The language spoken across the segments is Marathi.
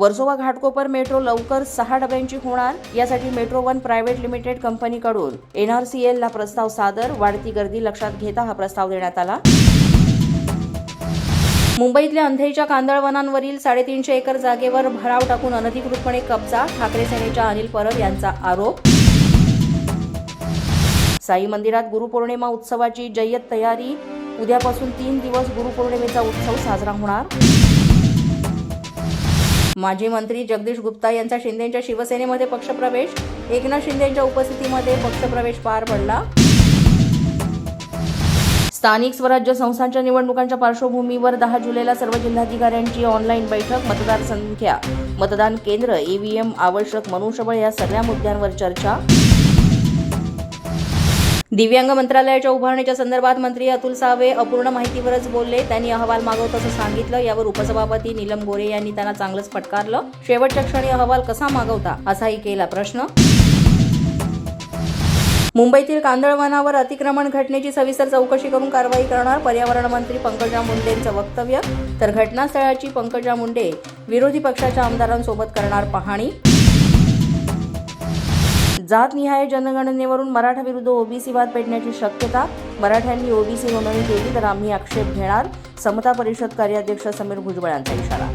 वर्सोवा घाटकोपर मेट्रो लवकर सहा डब्यांची होणार यासाठी मेट्रो वन प्रायव्हेट लिमिटेड कंपनीकडून एनआरसीएल ला प्रस्ताव सादर. वाढती गर्दी लक्षात घेता हा प्रस्ताव देण्यात आला. मुंबईतल्या अंधेरीच्या कांदळवनांवरील साडेतीनशे एकर जागेवर भराव टाकून अनधिकृतपणे कब्जा ठाकरे सेनेच्या अनिल परब यांचा आरोप. साई मंदिरात गुरुपौर्णिमा उत्सवाची जय्यत तयारी. उद्यापासून तीन दिवस गुरुपौर्णिमेचा उत्सव साजरा होणार. माजी मंत्री जगदीश गुप्ता यांचा शिंदेच्या शिवसेनेमध्ये पक्षप्रवेश. एकनाथ शिंदेच्या उपस्थितीमध्ये पक्षप्रवेश पार पडला. स्थानिक स्वराज्य संस्थांच्या निवडणुकांच्या पार्श्वभूमीवर दहा जुलैला सर्व जिल्हाधिकाऱ्यांची ऑनलाईन बैठक मतदार संख्या मतदान केंद्र ईव्हीएम आवश्यक मनुष्यबळ या सगळ्या मुद्द्यांवर चर्चा. दिव्यांग मंत्रालयाच्या उभारणीच्या संदर्भात मंत्री अतुल सावे अपूर्ण माहितीवरच बोलले. त्यांनी अहवाल मागवताचं सांगितलं. यावर उपसभापती नीलम गोरे यांनी त्यांना चांगलंच फटकारलं. शेवटच्या क्षणी अहवाल कसा मागवता असाही केला प्रश्न. मुंबईतील कांदळवनावर अतिक्रमण घटनेची सविस्तर चौकशी करून कारवाई करणार पर्यावरण मंत्री पंकजा मुंडेंचं वक्तव्य. तर घटनास्थळाची पंकजा मुंडे विरोधी पक्षाच्या आमदारांसोबत करणार पाहणी. जातनिहाय जनगणनेवरून मराठा विरुद्ध ओबीसी वाद पेटण्याची शक्यता. मराठ्यांनी ओबीसी नोंदणी केली तर आम्ही आक्षेप घेणार. समता परिषद कार्याध्यक्ष समीर भुजबळ यांचा इशारा.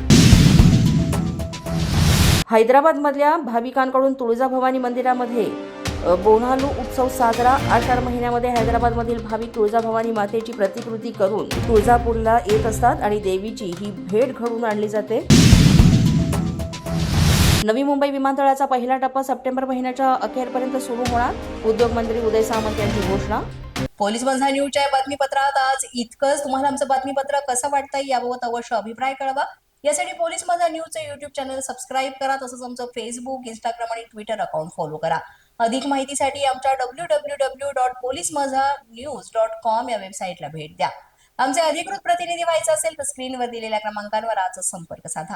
हैदराबादमधल्या भाविकांकडून तुळजाभवानी मंदिरामध्ये बोनालू उत्सव साजरा. आषाढ महिन्यामध्ये हैदराबादमधील भाविक तुळजाभवानी मातेची प्रतिकृती करून तुळजापूरला येत असतात आणि देवीची ही भेट घडवून आणली जाते. नवी मुंबई विमानतळाचा पहिला टप्पा सप्टेंबर महिन्याच्या अखेरपर्यंत सुरू होणार. उद्योग मंत्री उदय सामंत यांची घोषणा. पोलीस बंधा न्यूजच्या या बातमीपत्रात आज इतकंच. तुम्हाला आमचं बातमीपत्र कसं वाटतंय याबाबत अवश्य अभिप्राय कळवा. यासाठी पोलीस माझा न्यूजचं युट्यूब चॅनल सबस्क्राईब करा तसंच आमचं फेसबुक इंस्टाग्राम आणि ट्विटर अकाउंट फॉलो करा. अधिक माहितीसाठी आमच्या W W W dot police Majha news dot com या वेबसाईटला भेट द्या. आमचे अधिकृत प्रतिनिधी व्हायचं असेल तर स्क्रीनवर दिलेल्या क्रमांकांवर आजच संपर्क साधा.